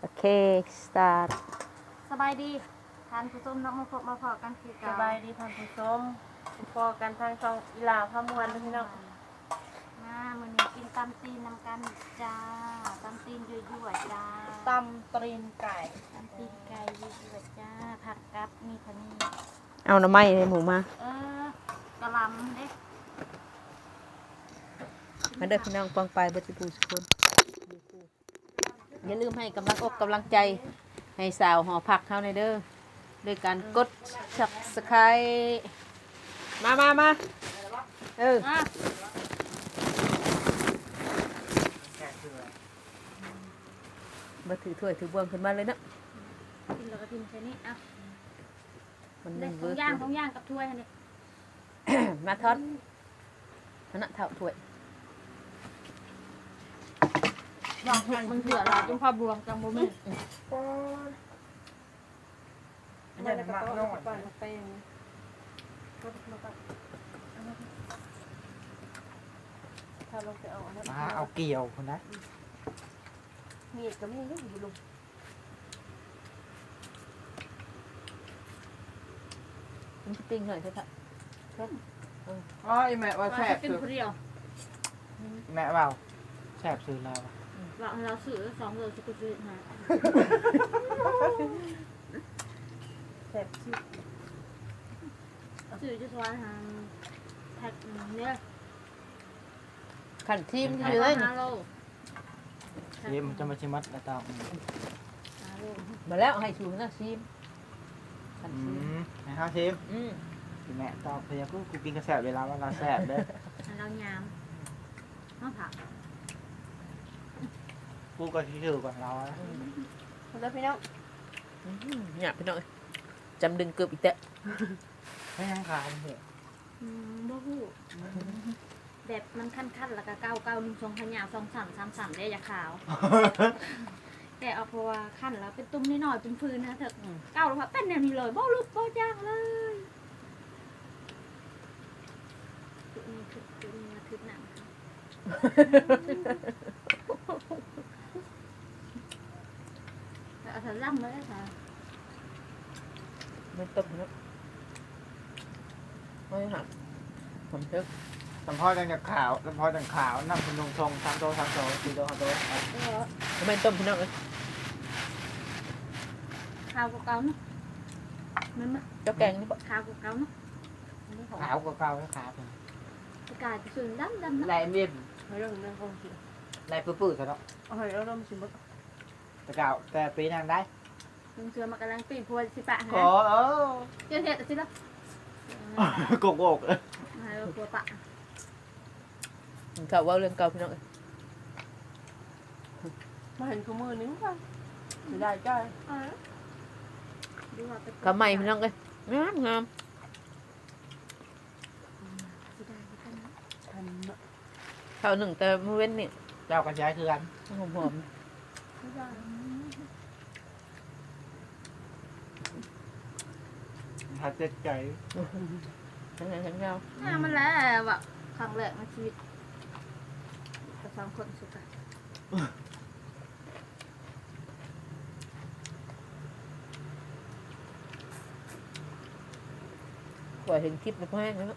โอเค สตาร์ทสบายดีทานผู้ชมน้องมาพบมาพอกันคือสเก่าบายดีท่านผู้ชมพอกันทางช่องอีลาพามวนเด้อพี่น้องมามื้อนี้กินตำตีนนำกันจ้าตำตีนยั่วๆจ้าตำตรีนไก่ตำตีนไก่ยั่วๆจ้าผักกับมีขนี้เอาหน้ำไม้ในหมูมา เออกะหลำเด้มาเด้อพี่น้องปองไปบัจิปูสุกคน อย่าลืมให้กำลังอกกำลังใจให้สาวหอผักเข้าในอยเด้อด้วยการกด subscribe มามามาเอออะมาถือถ้วยถือบ่วงขึ้นมาเลยเนาะกินแล้วก็ทิ้งแค่นี้อะมันเด็นึ่กงขเวิองร์กย่างของย่างกับถ้วยอันนี้มาทอดนั่นน่ะเท่าถ้วย ลองหักมันเถื่อเราจนพอบวงจังบ่แม่นอันนี้มากน้อยไปถ้าลงไปเอาอันนั้นมาเอาเกี่ยวคนนะมีดก็มีอยู่อยู่ลุงมันจะปิ้งหน่อยเถอะค่ะอ๋อไอแม่ว่าว่าแสบกินซื้อคนเดียวแม่เปล่าแสบซื้อเราอะ ว่าเราซื้อสองโลสิกุซื้อหาแซ่บชิบซื้อจะสวายหาแพ็คเนี่ยขันทีมแพ็ที่คเลละยห้าโลเยี่ยมนจะมาชิมัดแล้วตามห้าโลมาแล้วให้ชูนะซีมขันอืซีมมให้ข้าวชิมอืมสิแม่ตอบพยากูกูกินกระแสบเวลาว่าเราแสบเด้ออันเรายามมะผัก กูก็ชื่อก่อนเราอะแล้วพี่น้องอืมเนี่ยพี่น้องเอ้ยจำดึงเกือบอีกแต่ไม่ยังขายเหรออืมบ่ฮู้แบบมันขั้นๆแล้วก็เก้าเก้าหนึ่งสองพันยาวสองสามสามสามได้ยาขาว แต่เอาเพราะว่าขั้นแล้วเป็นตุ้มนิดหน่อยเป็นฟืนนะเถอะเก้าแล้วพอเป็นแนวนี้เลยบ่ลุกบ่จ้างเลยตัวนี้คือตัวนี้คือหนัง แต่เอาแต่ล่ำเลยค่ะไม่ต้มเนาะไม่หักผมเพิ่มสัมพอจังจากขาวสัมพอจังขาวนั่งคุณลงทรงสามโตสามโตสี่โตห้าโตไม่ต้มพี่น้องเอ้ยข้าวกับเกาเนาะมันมะเจ้าแกงนี่บ่ข้าวกับเกาเนาะขาวก็เก่าแล้วขาวเป็นสกายจะสูงดำดำเนาะลายเมียนเรื่องเรื่องของสิลายปื้อๆซะเนาะเอาให้เราลมสิบ่ แต่เก่าแต่ปีนางได้ลุงเชือมากำลังปีนพัวสิปะขฮะอเออเจ้าเห็ดสิละกกอกเลยมาพัวปะเขาว่าเรื่องเก่าพี่น้องเอ้ยมาเห็นขมือนึงค่ะไม่ได้จ้าดูว่าเป็นเขาใหม่พี่น้องเอ้ยงามงามสิได้กันนะทันเนาะเขาหนึ่งแต่มือเว้นนี่เจ้ากันย้ายคือกันหอมหอมไม่ได้ ถ้าเจ็ดใจๆทั้งนั้นทั้งเงาอ่ามันแล้วอะครั้งแรกในชีวิตกับสองคนสุดอะกว่าเห็นคลิปมันก็แห้งแล้ว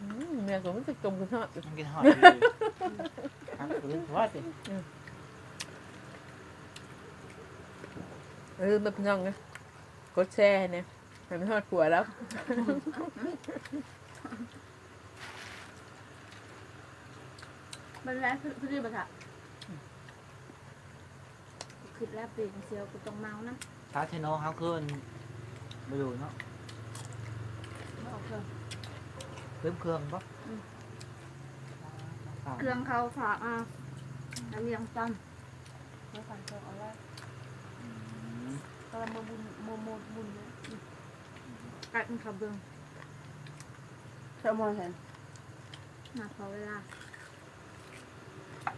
อืมเมียก็มันจะจมกันทอดมันกินหอดดีครับคือว่าสิเออมาพี่น้องนะกดแชร์ให้ เนี่ยให้มันทอดขัวแล้ว มันแล้วคือคือบัตรคือแล้วปีนเซียวกูต้องเมานะถ้าเทโนเขาขึ้นมาดูเนาะบอกเถอะเพิ่มเครื่องปะเครื่องเขาฝากอะแล้วเรียงจไม่ฟังเธอเอาละตอนมาบุญโมโมบุญเนี่ยำ กัดมันขับเบืองเธอมองเห็นมาพอเวลา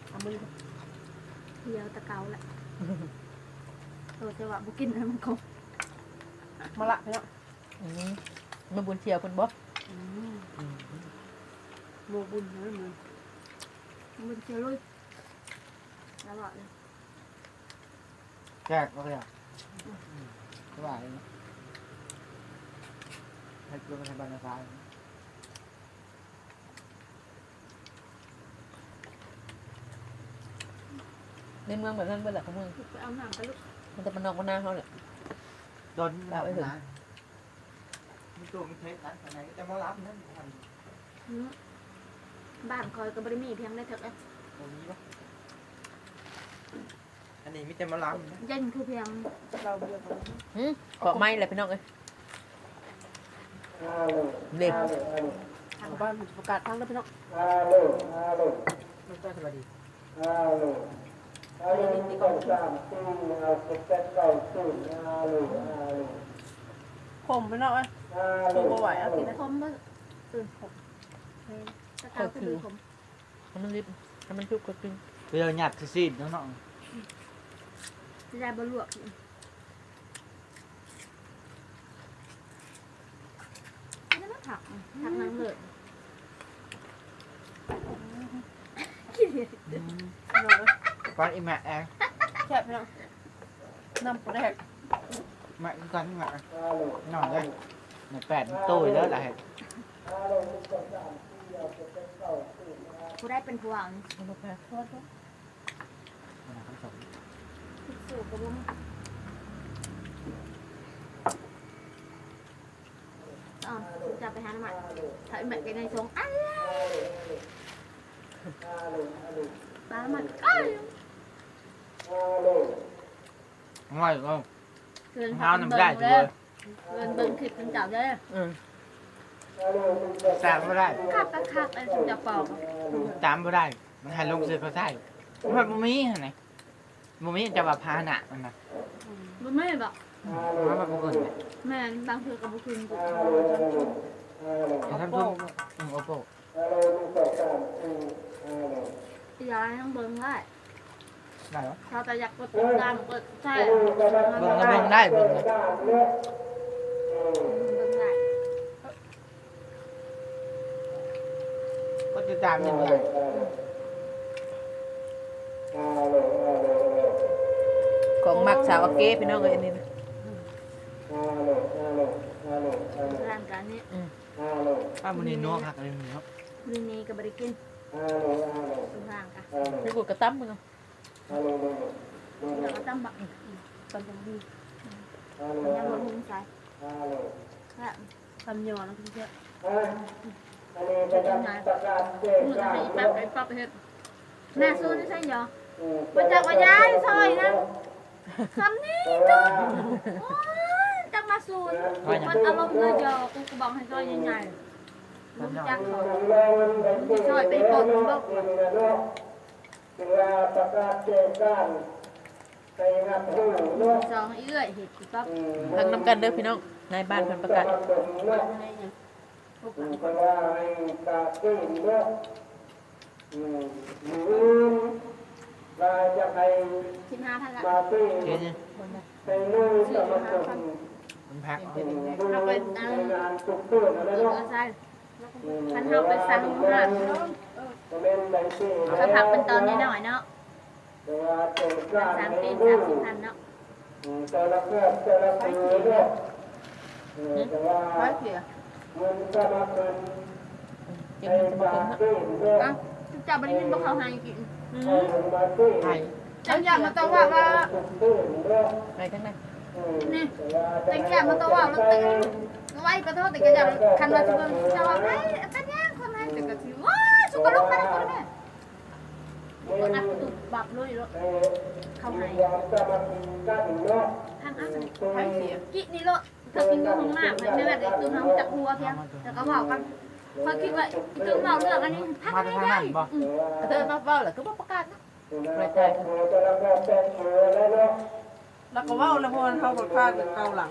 เอามือเที่ยวตะเกาแหละตัวจะว่าบุกินแล้วมันคงมาละพี่น้องอืมมาบุญเชียวคนบ่โมบุญนะมือมันเชียวลุยแล้วบอกเลยแจกก็เลยสบาย ให้ดูกันในบ้านฟ้าในเมืองแบบนั้นเบิ่แหละของเมือง ไปเอาหนังไปลูกมันจะมานอกมาหน้าเขาแหละโดนแบบไหนมีตัวมีเทสนั้นไหนจะมารับนั่นหือบ้านคอยก็บริมีเพียงได้เถอะเอ้ยตรงนี้ปะอันนี้มีแต่มารับนะยันคือเพียงเราเบียร์กันหืมเกาะไม้แหละพี่น้องเอ้ย เล็กทางบ้านประกาศทางแล้วพี่น้องไม่ใช่สวัสดีคมพี่น้องเอ้ยสู้บ่ไหวเอากินนะคมบ่ตื่นผมตะเกาคือดูผมให้มันริบให้มันชุบก็กินเดี๋ยวหยัดซีดน้องจะได้บลวกไม่ได้ ผักผักนางเลยกินพี่น้องเอ้ยก้อนอีแม่แองแซ่บพี่น้องน้ำปลาแดกแม่ก้อนแม่หน่อยเลยในแปดตู้แล้วแหละผู้ได้เป็นผู้วางเอามาแพ้สูบกระบุ้งอ๋อ จะไปหาหน่อไม้ถ้าแม่ไปในชงอะไรปลาหมันก็ง่อยก็เกินห้าวน้ำได้ตัวเกินเบิ่งคลิปทั้งเจ้าเด้ออืมแซ่บไม่ได้คักคักๆเลยถึงจะปอกตามไม่ได้ มันให้ลงซื้อเขาใช่มันบ่มีไหนบ่มีจะว่าพาหนะมันนะมันไม่บอก มันมันบ่เกินแม่นบางเทื่อก็บ่คืนกูจะทำทุ่มอืมโอ้โหยายต้องเบิ่งได้ได้เหรอเขาแต่อยากกดติดตามกดใช่เบิ่งก็เบิ่งได้เบิ่งก็เบิ่งได้ก็ติดตามย่างไรของมักสาวอาเก้พี่น้องเอ้ยนนี้นะ ร้านการนี้ป้ามันนี่นัวคักเลยนี่เนาะมื้อนี้ก็บ่ได้กินสุทางค่ะให้กูกระตั้มมึงเอาเดี๋ยวก็ตำบักตำบักดียังบ่หุงใส่ค่ะตำยอนะพี่เจ้าจะกินไงมื้อก็ให้ปั๊บไปปั๊บไปเฮ็ดแม่สู้นี่ใช่หรอบ่จักว่ายายซอยนะคำนี้จ้ะ โอ้ยจักมาสูนมันอารมณ์เลยจอกูก็บอกให้ซอยใหญ่ๆบ่จักเขาที่ซอยไปปลดมันบอกว่าสองเอื้อยเห็ดกูปั๊บพังน้ำกันเด้อพี่น้องนายบ้านเพิ่นประกาศอะไรเนี่ยพวกหลังสิบห้าพันละเจ๊นี่สี่ห้าพัน มันแพ็คเราไปอันเออใช่พันเราไปสั่งห้าเขาผักเป็นตอนนิดหน่อยเนาะสามปีสามสิบพันเนาะไปเสียเก็บเงินสมาคมนะเอ้าเจ้าบริวินบอกเขาให้กินไทยเจ้าอย่ามาตะว่าว่าไปทั้งนั้น นี่แต่แกมาตะว่าแล้วแต่ไว้ก็โทษแต่แกจะคันว่าจะเป็นเจ้าว่าไอ้กันย่างคนไหนแต่ก็ถือว่าสุกลุกไปคนนี้คนอักตุบับเลยแล้วเขาให้ทางอักไปเสียกินี่โลเธอกินอยู่ข้างหน้าไม่ไม่แบบตุ้มน้ำจากหัวเพียงแต่ก็บอกกันพอคิดว่าตุ้มเราเลือกอันนี้พักมาไม่ทางได้นั้นบ่เธอมาเว้าเหรอคือบ่ประกาศนะรายใจ แล้วก็เว่าแล้วพอเขาก็พากันเกาหลัง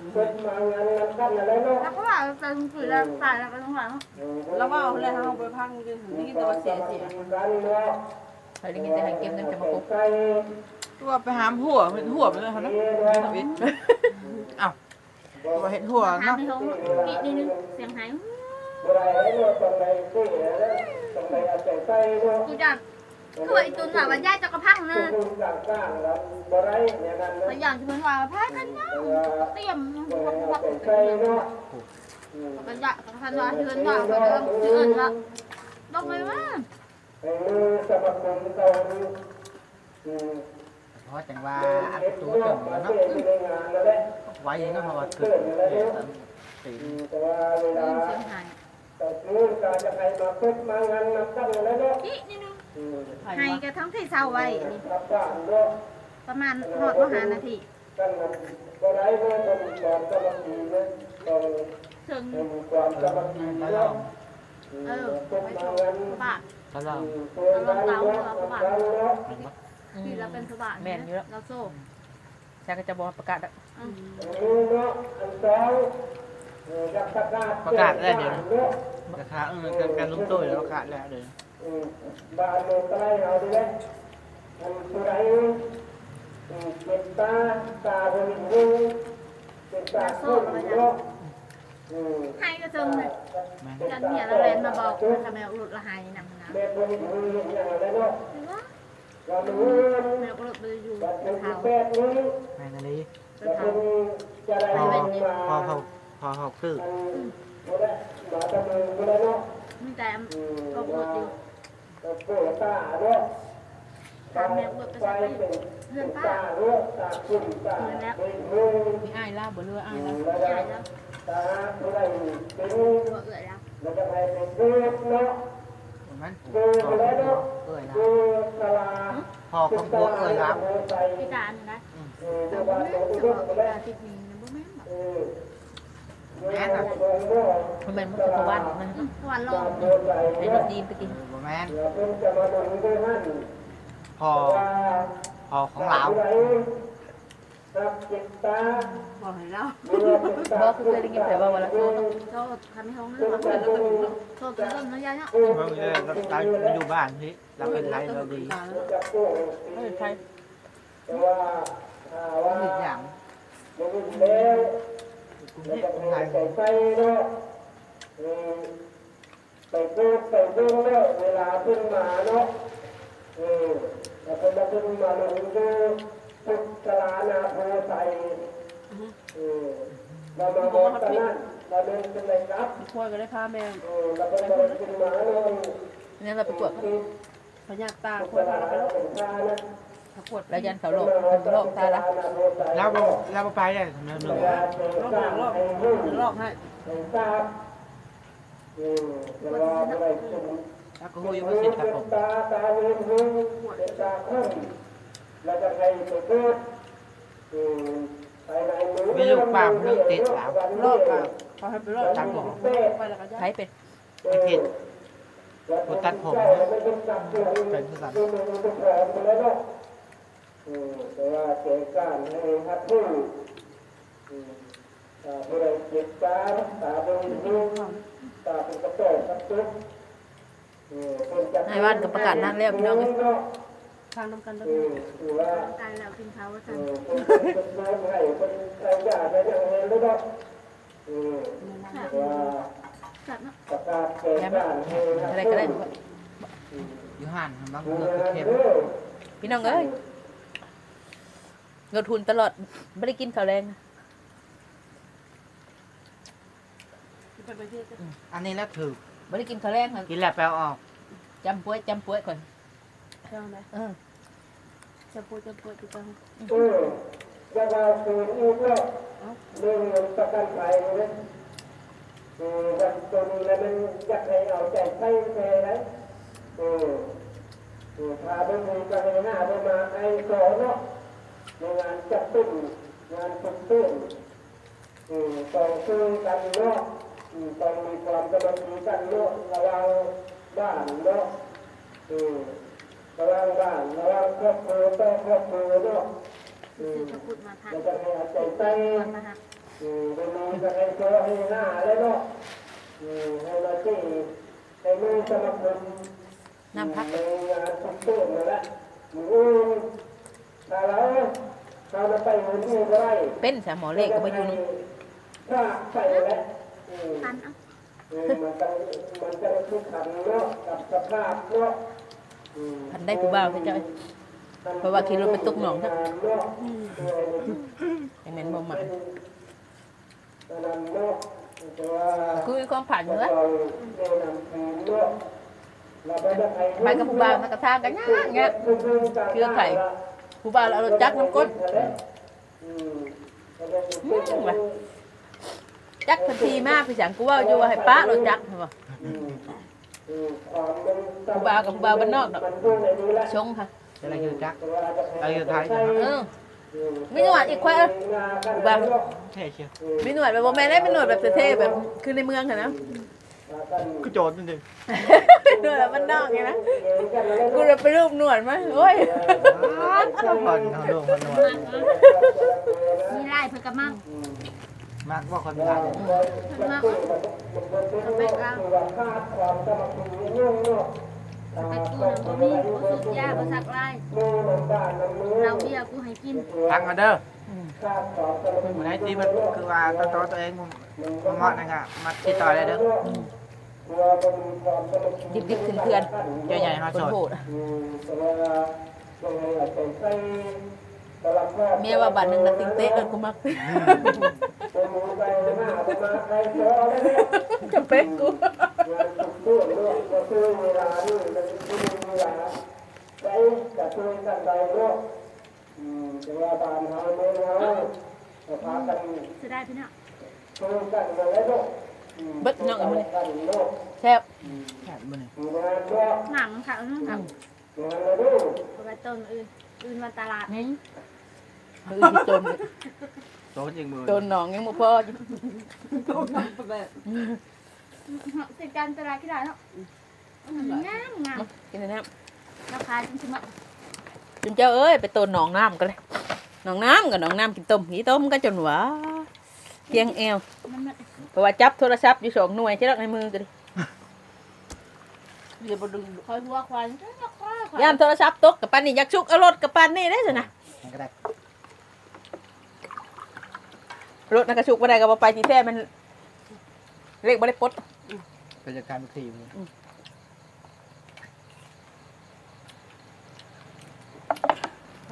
แล้วก็ว่าเป็นฝืนแล้วตายแล้วก็ต้องหลังแล้วว่าแล้วเขาไปพังจนถึงนี่แต่ว่าเสียเสียใครได้ยินแต่ให้เก็บเงินสมาคมตัวไปหามหัวเห็นหัวไปเลยเขาเนาะเอ้าตัวเห็นหัวถามเนาะให้เขากินนิดนึงเสียงหายกูจะ คือไอ้ตุนว่าวันย่าจะกระพังนะคุณต่างต่างแล้วบ่ได้เนี่ยนั่นพยายามจะเพิ่นว่าพายกันนะเตรียมพักพักใส่เนาะกันย่ากระพันว่าเพิ่นว่าเพิ่นเริ่มเตือนว่าดอกไม้ว่าให้มือสมัครคนเก่าอืมเพราะจังว่าอัอันนตัววเติเติมมมาเนาะเนาะในงานแล้วแหละไว้เนาะเพราะว่าเกิดเหตุตีแต่ว่าเวลาเสียงหายแต่นู้นการจะใครมาเพิ่มมางานนำตั้งแล้วเนาะนี่นี่นึงอืม ให้กระทั้งที่เศร้าไว้นี่รับบ้านเนาะประมาณหอดว่าหานาทีตั้งนั้นบ่ได้เนาะต้องสอนสมาธิเนาะต้องถึงให้มีความสมาธิตลอเนาะดเออเพิ่มไปโชมาว์งานพระบาทตลอดตัวเราเนาะเราเนาะที่เราเป็นพระบาทแม่นอยู่แล้วเราโซ่ชาก็จะบอกประกาศอะอืมประกาศได้เดี๋ยวนะราคาเออการการลุ้มตุ้ยแล้วประกาศแล้วเดี๋ยว บานโลตายเอาดิเลยอันสุไรเป็นตาตาบริบูรณ์เป็นตาคุ้มเนาะให้ก็จึงเลยแม่นกันเนี่ยเราเรียนมาบอกทำไมหลุดละหายนำนะแม่บริบูรณ์อย่างไรเนาะเห็นว่าเราดูแม่ก็หลุดไปอยู่บัดเป็เป็นนเท้าแปดนี้แม่นอะไรเป็นจะเท้าเป็นจะได้มาพอเขาพอเขาคือบ่ได้มาตะมือบ่ได้เนาะมีแต่อืมก็หลุดอยู่ก็โก ตาเนาะตามแม่หลุดไปสักทีเพื่อนป้าตาเนาะตาคุ้มตาเป็นมือมีอ้ายล่าบ่เรืออ้ายล่าแล้วใหญ่ก็แล้วตาผู้ใดเป็นตัวเอื่อยแล้วแล้วก็ให้เป็นเบิดเนาะมันเบิดพอแล้วเนาะเอ้ยนะเบิดตลาพอของบัวเอ้ยรับใส่พิการนะเออแต่เจ้าว่าบ้านแม่ตัวจะอุบดอกมว่าติดนี้นะบ่แม่นแบบเออ แม่น่ะมันเป็นมุกตะวันนะวันลตางมโดนใส่ให้เนาะรถดีนไปกินบ่แม่นเดี๋ยวเพิ่นจะมาดูด้วยนั่นพอว่าพอของเราผู้ใดรับจิตตาบอกให้เราเมื่อจิตตาบอกคือเคยได้ยินแต่ว่าวันละโซ่ต้องโทษคันห้องนั่นว่าโทษโทษต้นนะยายเนาะเมื่อกี้เราตายมาอยู่บ้านที่เราเป็นไรเราดีจะโก้เออใช่แต่ว่าถ้าว่าอีกอย่างมันมีแล้วกรุง แล้วเทพก็คนไทให้ยใส่ไฟเนาะเออไปเปิดไปเบิ่งแล้วเวลาเพิ่นมาเนาะเออแล้วเพิ่นมาเพิ่นมาลงดูพุทธลานาโพใส่เออเรามาบอกตอนนั้นเราเดินเป็นไรครับพ่อก็ได้พาแม่เออเราก็เลยขึ้นมาเนาะนี่เราไปตรวจพญาตาพ่อธลาพาเราไปแล้ว เป็นพระนะถ้าปวดแล้วยันเขาโลกมันโลกตาละเราบ่เราบ่ไปได้ทำไมหนึ่งลอกลอกลอกให้ทราบอืมเดี๋ยวรออะไรขึ้นแล้วก็หูยังไม่เสร็จครับผมตาตาเวียนหูเป็นตาคุ้มแล้วก็ให้ไปเกิดอืมไปไหนมือมีลูกป้าเรื่องติดแล้วลอกกับเขาให้ไปลอกตามหมอไปแล้วก็ใช้เป็นไอ้ผิดกูตัดผมไม่ต้องจับตัวเองเป็นผู้สันดูมือดูแผลไปแล้วเนาะอืม แต่ว่าเจการให้ฮัตผู้อืมตาผู้ใดเจ็บตาตาบริบูรณ์ตาเป็นกระโตกกระตุกอืมเป็นจัให้วันกับประกาศนั่นแล้วพี่น้องเอ้ยทางน้ำกันแล้วอืมถือว่าตายแล้วกินเขาเอสั่นอคนเป็นน้องให้คนใครอยากได้อย่างไรแล้วเนาะอืมแต่ว่าสัตว์เนาะประกาศเจการให้ฮัตอะไรผู้ก็ได้อยู่ห่านบางดูเลือกแลเทปเด้อพี่น้องเอ้ย เงินทุนตลอดไม่ได้กินข้าวแรงไปไปเที่ยวกันอันนี้แล้วถือไม่ได้กินข้าวแรงค่ะกินแล้วแปลออกจำป่วยจำป่วยก่อนเที่ยวไหมเออจะปวดจะปวดติดตามเออจะมาคืนอีกแล้วเรื่องเงินประกันภัยเนี่ยเออวันจนแล้วมันอยากให้เอาใจใส่แท้ไหมเออเออพาไปมีก็ให้หน้าไปมาไอ้สอนเนาะใน งานจับตุ้มงานตุ้มตุ้มเออต้องซื้กันเนาะอืมต้องมีความสมัครกันเนาะระวังบ้านเนาะเออระวังบ้านระวังครอบครัวต้องครอบครัวเนาะอืมตะกุดมาทานแล้วก็ให้อาใจใส่ตอนมาหักอืมเป็นมือก็ให้ตัวให้หน้าแล้วเนาะอืมให้มาที่ให้มือสมัครนน้ำพักในงานตุ้มตุ้มนั่นแหละอื มถ้าเราถ้าเราไปเงินที่ก็ได้เป็นสามหมอเลขก็มาอยู่นี่ถ้าไปแล้วอืมทันเอ้าอืมมันจะมันจะทุกขันเนาะกับสภาพเนาะพันได้ผู้บ่าวเขาเจ้าเพราะว่าขี่รถไปตกหนองครับไอ้แม่นบ่มาคุยความผ่านเหนือไปกับผู้บ่าวนักกระทางกันยากเงี้ยเชื่อไข่ ผู้บ่าวเราเอารถจักรน้ำก้นอืมว่ะจักรทันทีมากพี่สังกูว่าอยู่ว่าให้ป้ารถจักรเหรอผู้บ่าวกับผู้บ่าวบ้านนอกดอกชงค่ะอะไรคือจักอะไรคือไทยเออมีหนวดอีกควายเออผู้บ่าวเท่เชียวมีหนวดแบบโมแม่ได้เป็นหนวดแบบเท่ๆแบบคือในเมืองค่ะนะ คือโจรนั่นเองหนวดแบบบ้านนอกไงนะกูเลยไปรูปหนวดมาโอ้ยข้าวผ่อนข้าวลงข้าวนวลมีไล่เพิ่นก็มั่งมากว่าคนตายเพิ่นมั่งสเปกเราสเปกกูน่ะบ่มีบ่สุดยาบ่สักไล่เราเบียร์กูให้กินพังกันเด้อเห มือนไอ้ที่มันคือว่าตัวตัวตัวเองมันมันเหมาะนะฮะมาติดต่อได้เด้อดิบๆเถื่อนเจ้าใหญ่ฮอๆสคนดโหดอะเมียว่าบัตรหนึ่งละติงเต๊ะเลยกูมักจะเป๊ก กูสิได้พี่น้องเบิดน้องอีกมื้อนี้แซ่บแค่มันนี่หนังค่ะอื้อหนังบ่ไปต้นอื่นอื่นวันตลาดนี่มือที่จนโจรยิงมือจนหนองยังบ่พออยู่สิกันตลาดที่ได้เนาะงามงามกินน้ราคาจริงๆอะำ จุนเจ้าเอ้ยไปต้นหนองน้ำกันเลยหนองน้ำกับหนองน้ำกินต้มหีต้มกันจนหวาเพียงแอวมันมันเพราะว่าจับโทรศัพท์อยู่สองหน่วยใช่หรอในมือกันดิเดี๋ยวบ่ดึงคอยหัวควายก็ควายควายยามโทรศัพท์ตกกับปันนี่อยากชุกเอารถกับปันนี่ได้สินะมันก็ได้รถนักกระชุกบ่ได้ก็บ่ไปที่แท้มันเลขบ่ได้ปลดเป็นจากการขี่มั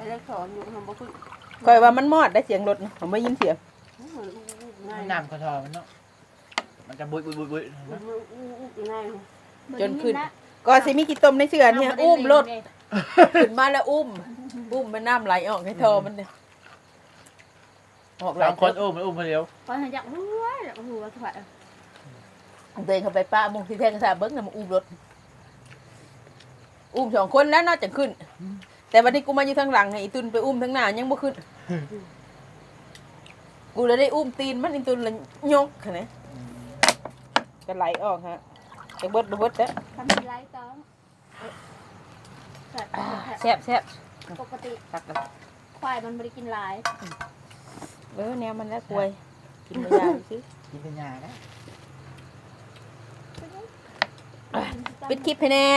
ใครได้สอนอยู่ทำบ่คือคอยว่ามันมอดได้เสียงรถนะผมไม่ยินเสียงง่ายน้ำกระทอมันเนาะ มันจะบุยบุยบุยบุยง่ายจนขึ้นก็สิมีกี่ต้มในเสือเนี่ยอุ้มรถขึ้นมาแล้วอุ้มอุ้มมันน้ำไหลออกให้ทอมันเนี่ยออกไหลสามคนอุ้มมันอุ้มคนเดียวคอยอยากหัวอยากหัวถอยเดินเข้าไปป้ามุงที่แท่งกระสาเบิ้งน่ะมาอุ้มรถ อุ้มสองคนแล้วน่าจะขึ้น แต่วันนี้กูมาอยู่ทางหลังไงอีตุนไปอุ้มทางหน้ายังบ่ขึ้น กูเลยได้อุ้มตีนมันอีตุนเลยยกค่ะนะจะไหลออกฮะจะเบิดบ่เบิดเด้อทำเป็นไรต้องแบบแซ่บแซ่บปกติตักเลยควายมันไม่ได้กินหลายเออแนวมันแล้วกลวยกินไม่ได้ซิกินเป็นยาได้ปิดคลิปให้แน่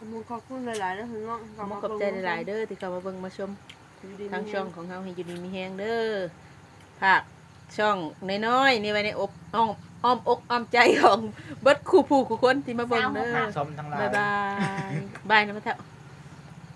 ขอบคุณขอบคุณหลายๆนะพี่น้องขอบคุณใจหลายๆเด้อที่เข้ามาเบิ่งมาชมทางช่องของเฮาให้อยู่ดีมีแฮงเด้อภาคช่องน้อยๆนี่ไว้ในอกอ้อมอ้อมอกอ้อมใจของเบิดคู่ผู้คู่คนที่มาเบิ่งเด้อสมทั้งหลายบ๊ายบายบายนะพ่อเฒ่า